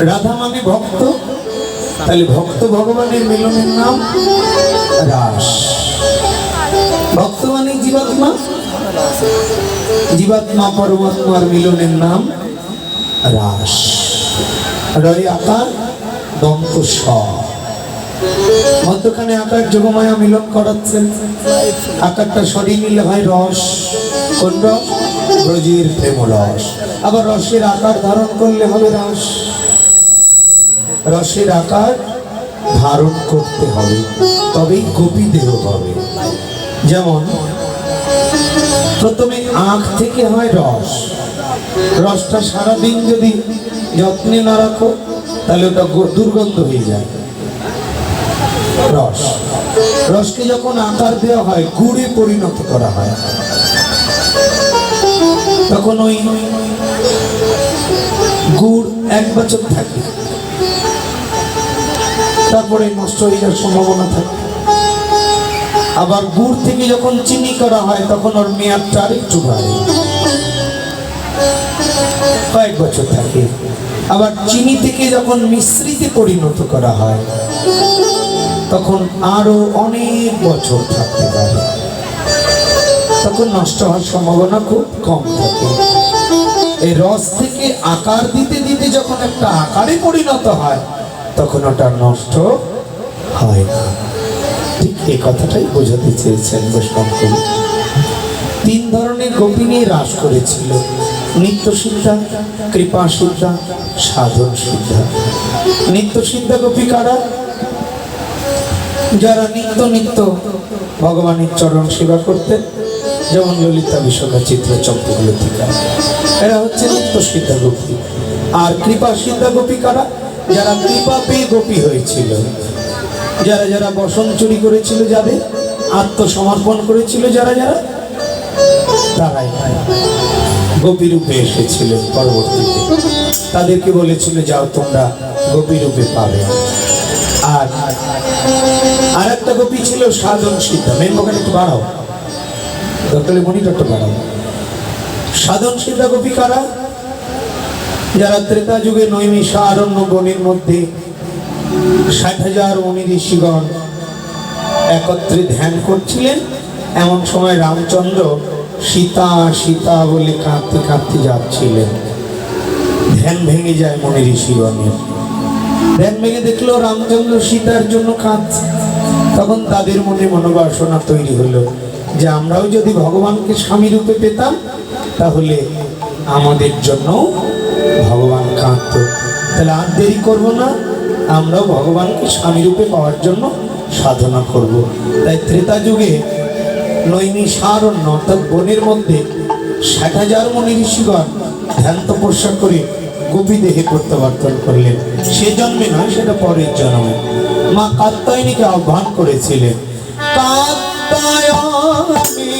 রাধা মানে ভক্ত? তাহলে ভক্ত ভগবানের মিলনের নাম রাস। ভক্ত মানে জীবাত্মা জীবাত্মা পরমাত্মার মিলনের নাম রাস। রয় আকার, দন্ত স মধ্যখানে আকার যোগমায়া মিলন করাচ্ছেন। আকারটা সরিয়ে নিলে হয় রস। কোন রস? ব্রজের প্রেম রস আবার রসের আকার ধারণ করলে হবে রস। রসের আকার ধারণ করতে হবে, তবেই গোপী দেহ হবে যেমন, প্রথমে আখ থেকে হয় রস। রসটা সারাদিন যদি যত্নে না রাখো, তাহলে ওটা দুর্গন্ধ হয়ে যায়। রস। রসকে যখন আকার দেওয়া হয়, গুড়ে পরিণত করা হয়। তখন ওই গুড় এক বছর থাকে। তারপরে নষ্ট হয়ে যাওয়ার সম্ভাবনা থাকে। আবার গুড় থেকে যখন চিনি করা হয়, তখন ওর মেয়াদটা আরেকটু বাড়ে। কয়েক বছর থাকে। আবার চিনি থেকে যখন মিশ্রিতে পরিণত করা হয়, তখন আরও অনেক বছর থাকতে পারে। তখন নষ্ট হওয়ার সম্ভাবনা খুব কম থাকে। এই রস থেকে আকার দিতে দিতে যখন একটা আকারে পরিণত হয় তখন ওটা নষ্ট হয় না। ঠিক এই কথাটাই বোঝাতে চেয়েছেন বৈষ্ণব কবি তিন ধরনের গোপী নিয়ে রাস করেছিল। নিত্য সিদ্ধা কৃপা সিদ্ধা সাধন সিদ্ধা নিত্য সিদ্ধা গোপী কারা? যারা নিত্য নিত্য ভগবানের চরণ সেবা করতেন, যেমন ললিতা বিশ্বকা চিত্র চম্পকলতিকা এরা হচ্ছে নিত্য সিদ্ধা গোপী। আর কৃপা সিদ্ধা গোপী কারা? যারা কৃপা গোপী হয়েছিল, যারা যারা বসন চুরি করেছিল যাদের আত্মসমর্পণ করেছিল যারা যারা, তারাই গোপী রূপে এসেছিল পরবর্তীতে। তাদেরকে বলেছিল, যাও তোমরা গোপী রূপে পাবে। আর আর একটা গোপী ছিল সাধন সিদ্ধা। মেন মোকানে একটু বাড়াও। দরকার মনিটরটা বাড়াও। সাধন সিদ্ধা গোপী কারা? যারা ত্রেতা যুগে নৈমিষা আরণ্য বনের মধ্যে ষাট হাজার মুনি ঋষিগণ একত্রে ধ্যান করছিলেন, এমন সময় রামচন্দ্র সীতা সীতা বলে কাঁদতে কাঁদতে যাচ্ছিলেন। ধ্যান ভেঙে যায় মনে ঋষিগণের ধ্যান ভেঙে দেখল রামচন্দ্র সীতার জন্য কাঁদছে তখন তাদের মনে মনোবাসনা তৈরি হলো যে আমরাও যদি ভগবানকে স্বামী রূপে পেতাম, তাহলে আমাদের জন্য ভগবান কাঁদত। তাহলে আর দেরি করব না, আমরাও ভগবানকে স্বামী রূপে পাওয়ার জন্য সাধনা করব। তাই ত্রেতা যুগে নৈমি সারণ্য অর্থাৎ বনের মধ্যে ষাট হাজার মনি ঋষিগণ ধ্যান তপস্যা করে গোপী দেহে প্রত্যাবর্তন করলেন। সে জন্মে নয়, সেটা পরের জন্মে। মা কাত্তায়নীকে আহ্বান করেছিলেন কাত্তায়নী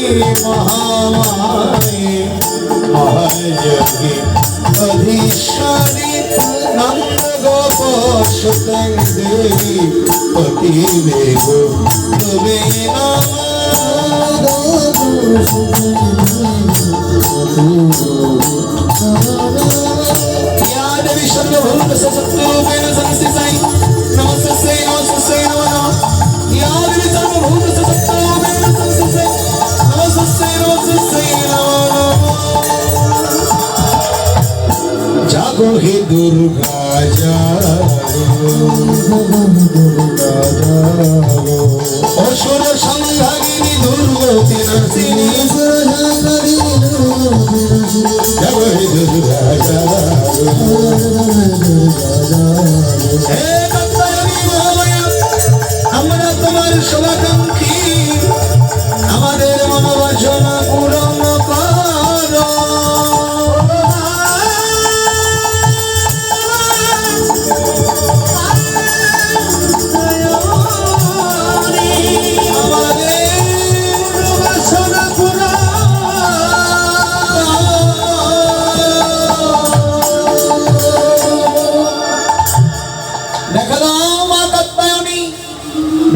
মহামায়ে মহাযোগী অধীশ্বরী নন্দ গোপ সুতং দেবী পতি বেগো তবে या देवी सर्वभूत सत्त्वरूपेण संस्थिताय नमस्ते नमस्ते नमो नमः या देवी सर्वभूत सत्त्वरूपेण संस्थिताय नमस्ते नमस्ते नमो नमः জাগো হে দুর্গা দুর্গা অসুর সংঘাগিনী দুর্গতি নাসিনী জাগো হে দুর্গা দুর্গা হে শুভাকাঙ্ক্ষী। আমাদের মনোবাসনা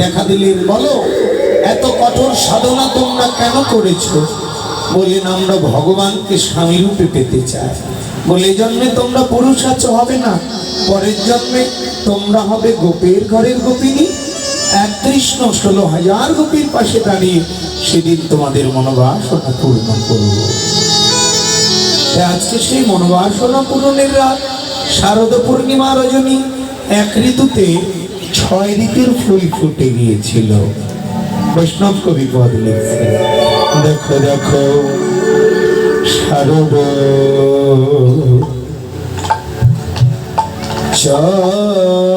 দেখা দিলেন, বলো, এত কঠোর সাধনা তোমরা কেন করেছ? বললেন, আমরা ভগবানকে স্বামী রূপে পেতে চাই। বলে জন্মে তোমরা পুরুষ আছো, হবে না। পরের জন্মে তোমরা হবে গোপের ঘরের গোপিনী। এক কৃষ্ণ ষোলো হাজার গোপীর পাশে দাঁড়িয়ে সেদিন তোমাদের মনোবাসনা পূর্ণ করব। আজকে সেই মনোবাসনা পূরণের রাত, শারদ পূর্ণিমা রজনী, এক ঋতুতে ছয় ঋতুর ফুল ফুটে গিয়েছিল। বৈষ্ণব কবি পদ লিখছে দেখো দেখো শারদ চন্দ্র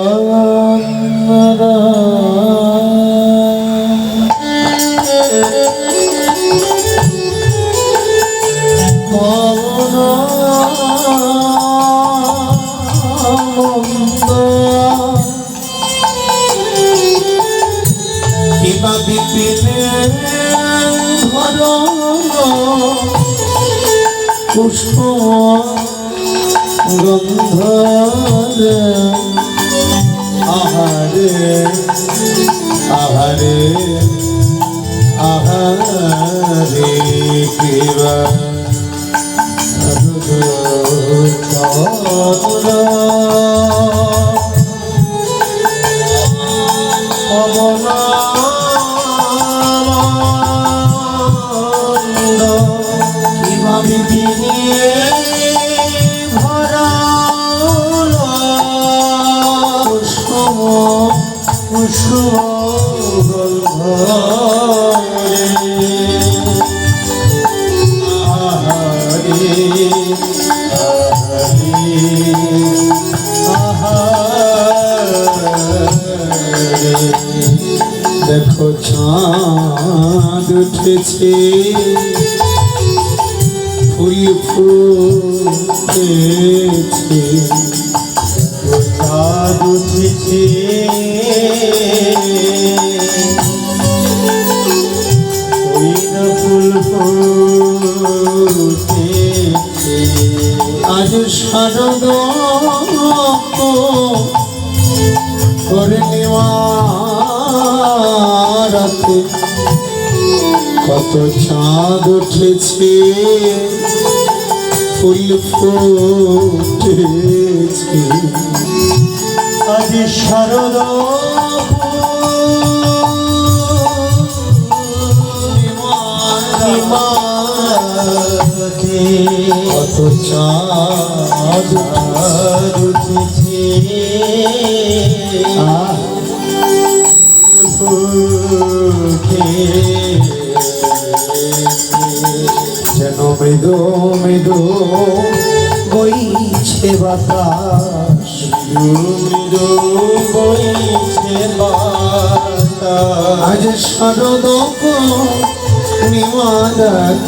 আজ শারদ করে নেওয়ারাতে কত চাঁদ উঠেছে ফুল ফুটেছে। আজ শারদ কত চাঁদ উঠেছে যেন মৃদু মৃদু বইছে বাতাস। মৃদু বইছে আজ শারদ নিমাদাত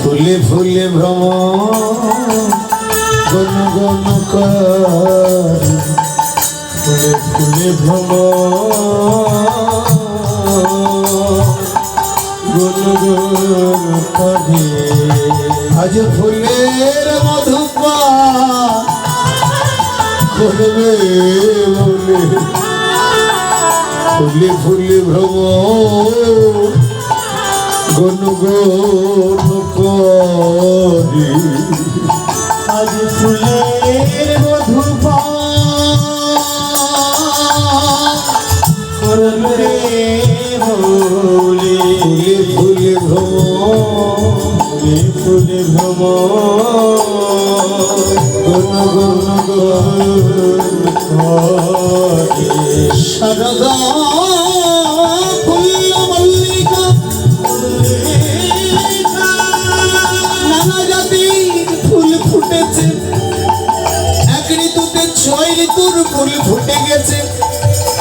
ফুলে ফুলে ভ্রম গন গন ফুলে ফুলে ভ্রম গন গন করে। আজ ফুলের মধুপা করবে বলে ফুলে ফুলে ভ্রম। গন করি। আজ ফুলের মধুপা করবে বলে ফুলে ভ্রম ফুল ফুটেছে এক ঋতুতে ছয় ঋতুর ফুল ফুটে গেছে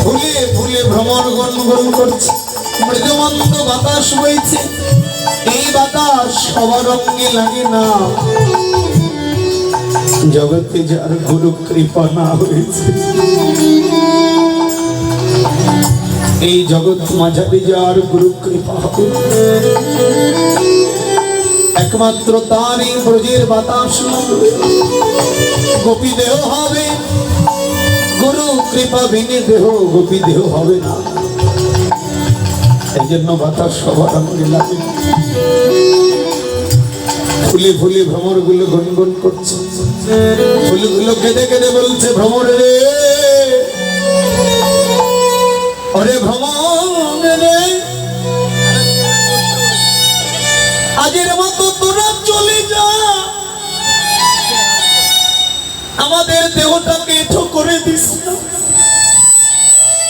ফুলে ফুলে ভ্রমণ গনগন করছে। মৃদুমন্দ বাতাস বইছে। বাতাস, সবার অঙ্গে লাগে না। জগতে যার গুরু কৃপা না হয়েছে। এই জগৎ মাঝারে যার গুরু কৃপা একমাত্র তারই ব্রজের বাতাস গোপী দেহ হবে, গুরু কৃপা বিনে দেহ, গোপী দেহ হবে না। এই জন্য বাতাস সবার আমাকে লাগে। ফুলে ফুলে ভ্রমরগুলো গুনগুন করছে। ফুলগুলো কেঁদে কেঁদে বলছে, ভ্রমর রে। ওরে ভ্রমণ রে। আজের মতো তোরা চলে যা। আমাদের দেহটাকে এঠো করে দিস না।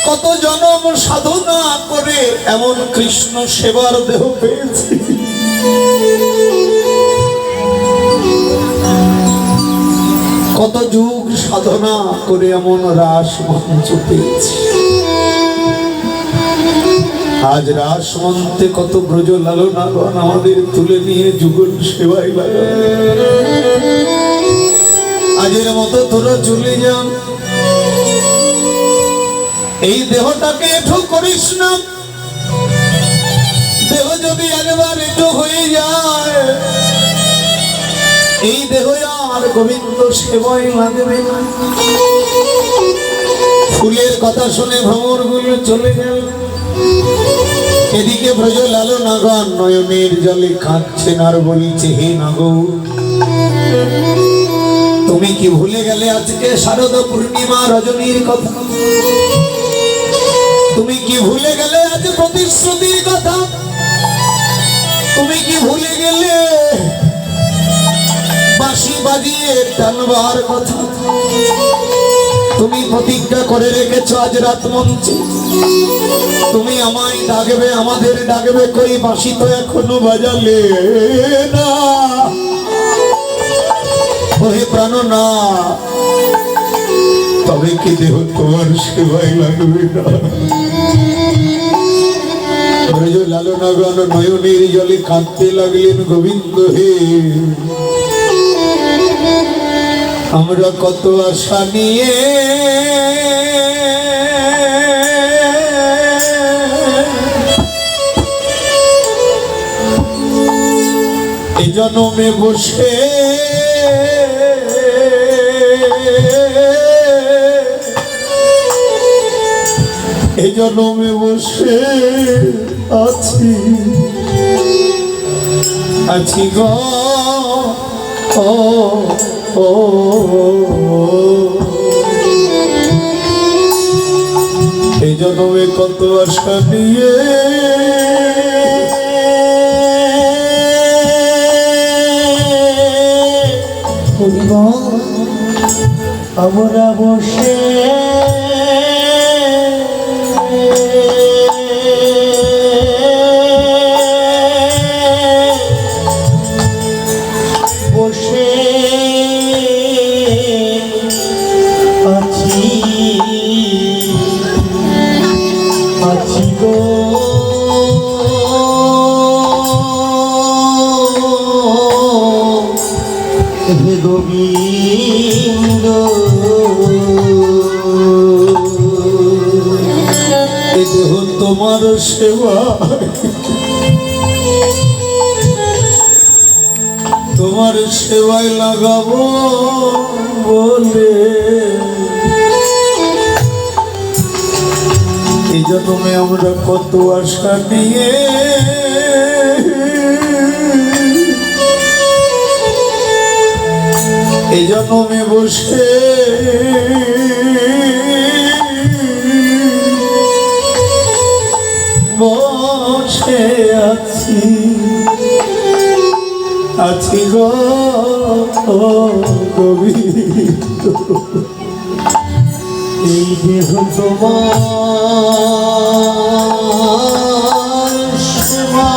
কত জনম সাধনা করে এমন কৃষ্ণ সেবার দেহ পেয়েছি। কত যুগ সাধনা করে এমন রাস মঞ্চ পেয়েছি। আজ রাস মন্ত্রে কত ব্রজ লালনাগণ আমাদের তুলে নিয়ে যুগল সেবাই লাগান আজের মতো তোরা চলে যান এই দেহটাকে এঠো করিস না। দেহ যদি একবার এঠো হয়ে যায়, এই দেহ আর গোবিন্দ সেবাই লাগবে না। ফুলের কথা শুনে ভ্রমরগুলো চলে গেল। এদিকে ব্রজ লালো নাগান নয়নের জলে কাঁদছেন আর বলছে, হে নাগো, তুমি কি ভুলে গেলে আজকে শারদ পূর্ণিমা রজনীর কথা? তুমি কি ভুলে গেলে আজ প্রতিশ্রুতির কথা? তুমি কি ভুলে গেলে বাঁশি বাজিয়ে টানবার কথা? তুমি প্রতিজ্ঞা করে রেখেছো আজ রাত মঞ্চে। তুমি আমায় ডাকবে, আমাদের ডাকবে, কই বাঁশি তো এখনও বাজালে না। ওহে প্রাণ, না। তবে কি দেহ তোমার সেবাই লাগবে না? লালনাগণ নয়নের জলে কাঁদতে লাগলেন গোবিন্দ হে। আমরা কত আশা নিয়ে জন্মে বসে এই জন্মে বসে আছি। আছি গ। এই জন্মে কত আশা নিয়ে আমরা বসে আমরা কত আশা নিয়ে? এই জন্মে বসে বসে আছি। আছি গো গোবিন্দ এই দেহ তোমার সেবা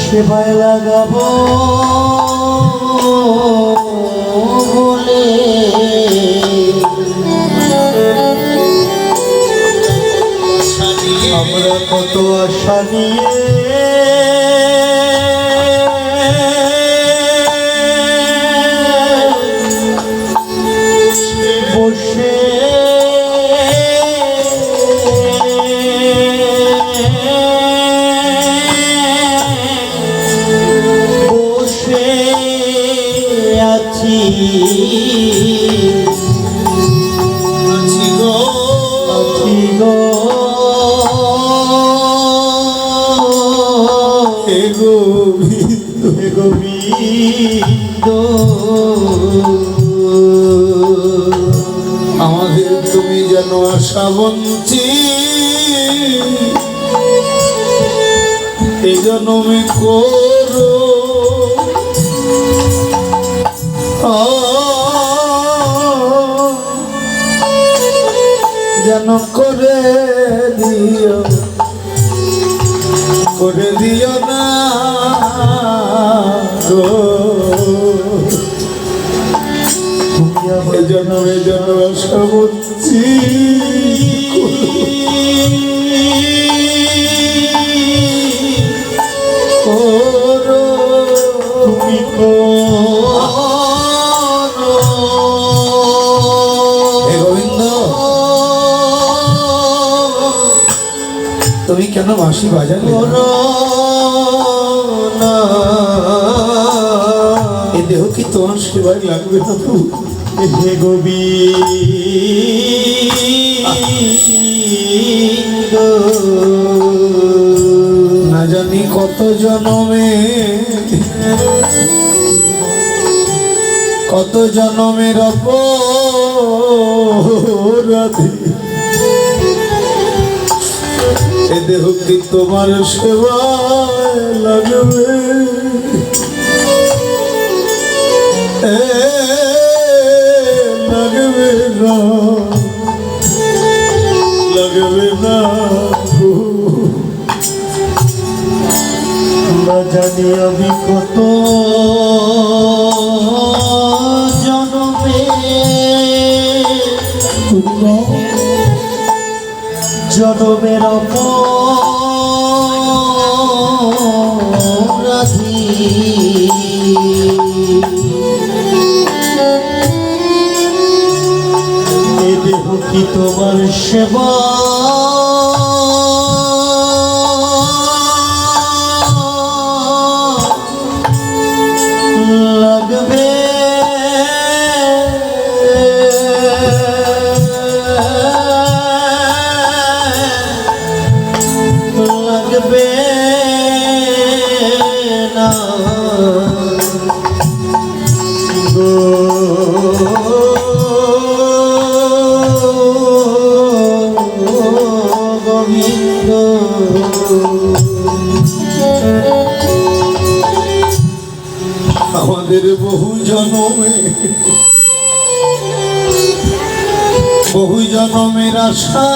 সেবায় লাগাবো আমরা কত আশা নিয়ে যেন করে দিও। করে দিও না গো। জন্য এই কেন বাঁশি বাজালে? এ দেহ কি তোমার সেবায় লাগবে না? হে গোবিন্দ না জানি কত জনমে। কত জনমের অপরাধী এ দেহ কি তোমার সেবায় লাগবে লাগবে না লাগবে। না জানি আমি কত জনমের অপরাধী। দেহ কি তোমার সেবা? আমাদের বহু জনমে বহু জনমের আশা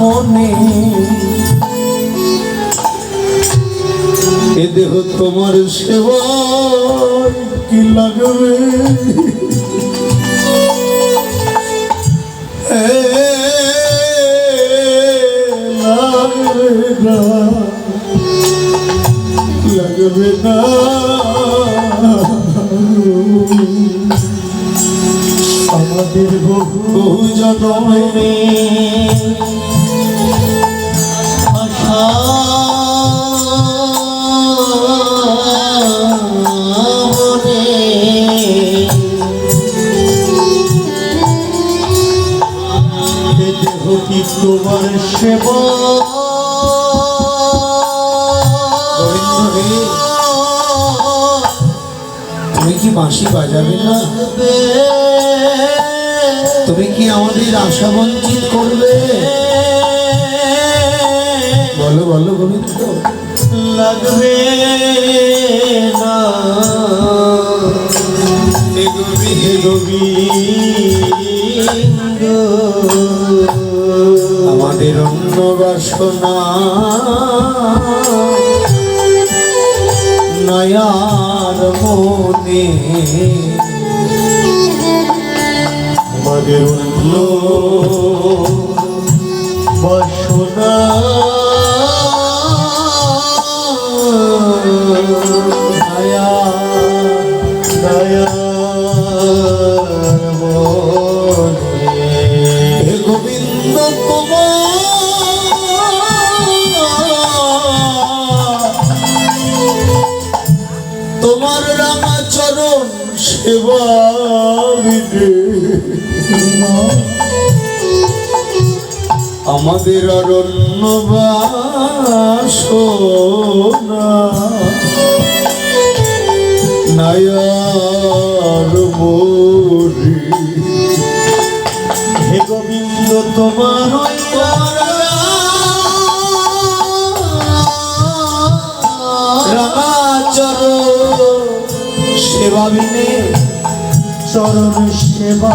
মনে। এ দেহ তোমার সেবায় কি লাগবে? লাগবে না লাগবে না। আমাদের বহু জনমে আশা তোমার সেবা তুমি কি বাঁশি বাজাবে না? তুমি কি আমাদের আশা বঞ্চিত করবে? বলো বলো গোবিন্দ। লাগবে আমাদের অন্য বাসনা নয়ার মনে আমাদের আমাদের অরণ্য বাসনা। হে গোবিন্দ তোমার সেবা বিনে চরণ সেবা।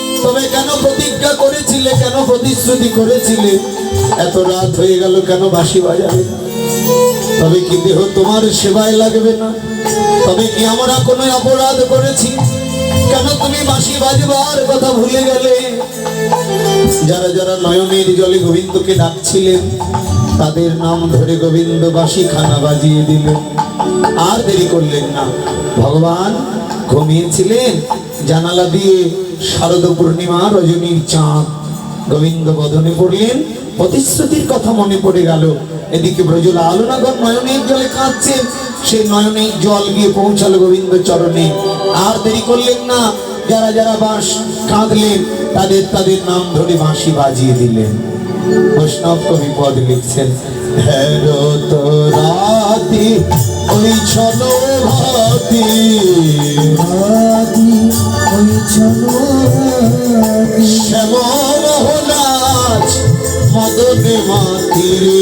তবে কেন প্রতিজ্ঞা করেছিলে? কেন প্রতিশ্রুতি করেছিলে? এত রাত হয়ে গেল কেন বাঁশি বাজাবে তবে কি দেহ তোমার সেবায় লাগবে না? তবে কি আমরা কোনো অপরাধ করেছি? কেন তুমি বাঁশি বাজবার কথা ভুলে গেলে? যারা যারা নয়নের জলে গোবিন্দকে ডাকছিলেন, তাদের নাম ধরে গোবিন্দ বাসি খানা বাজিয়ে দিলেন। আর দেরি করলেন না। ভগবান ঘুমিয়েছিলেন? জানালা দিয়ে শারদ পূর্ণিমা রজনীর চাঁদ। গোবিন্দ বদনে পড়লেন, প্রতিশ্রুতির কথা মনে পড়ে গেল। এদিকে ব্রজল আলোনাগর নয়নের জলে কাঁদছেন সেই নয়নের জল গিয়ে পৌঁছালো গোবিন্দ চরণে। আর দেরি করলেন না, যারা যারা বাস কাঁদলেন, তাদের তাদের নাম ধরে বাঁশি বাজিয়ে দিলেন। বৈষ্ণব কবি পদ লিখছেন রাতি ওই ছলো শ্যামল হলাজ মদনে মাতিরে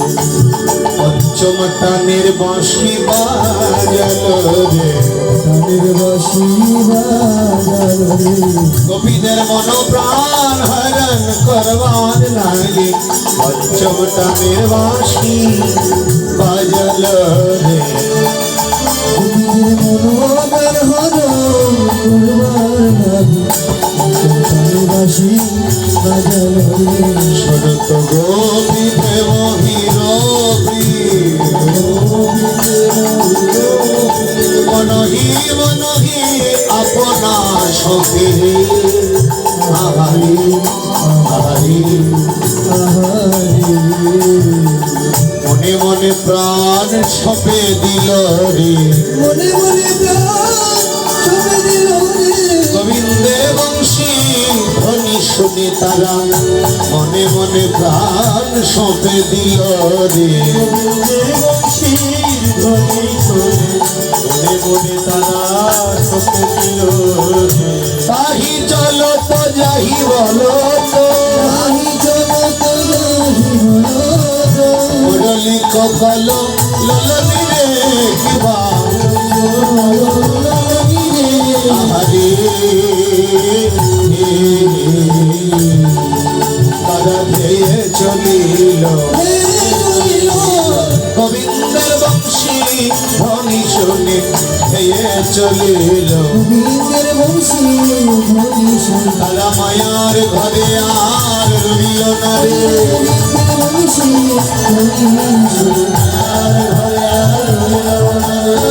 টানের বাঁশি বাজাল রে। গোপীদের মন প্রাণ হরণ করবার লাগে। পঞ্চম টানের বাঁশি বাজাল রে। শরত গোপী সখী আহারি আহারি মনে মনে প্রাণ ছপে দিল রে। মনে মনে প্রাণ ছুঁয়ে দিল রে। বংশী ধ্বনি শুনে তারা মনে মনে প্রাণ সঁপে দিল রে। ধ্বনি করে মনে মনে তারা দিল রে। তাহি চলো তো যাহি বলো তো নাহি জগৎ নাহি মনোজ। মুরলি কপাল ললনি রে কিবা আহারে তারা ধেয়ে চলিল ধেয়ে চলিল তারা মায়ার ঘরে আর রইল না রে মায়ার ঘরে আর রইল না রে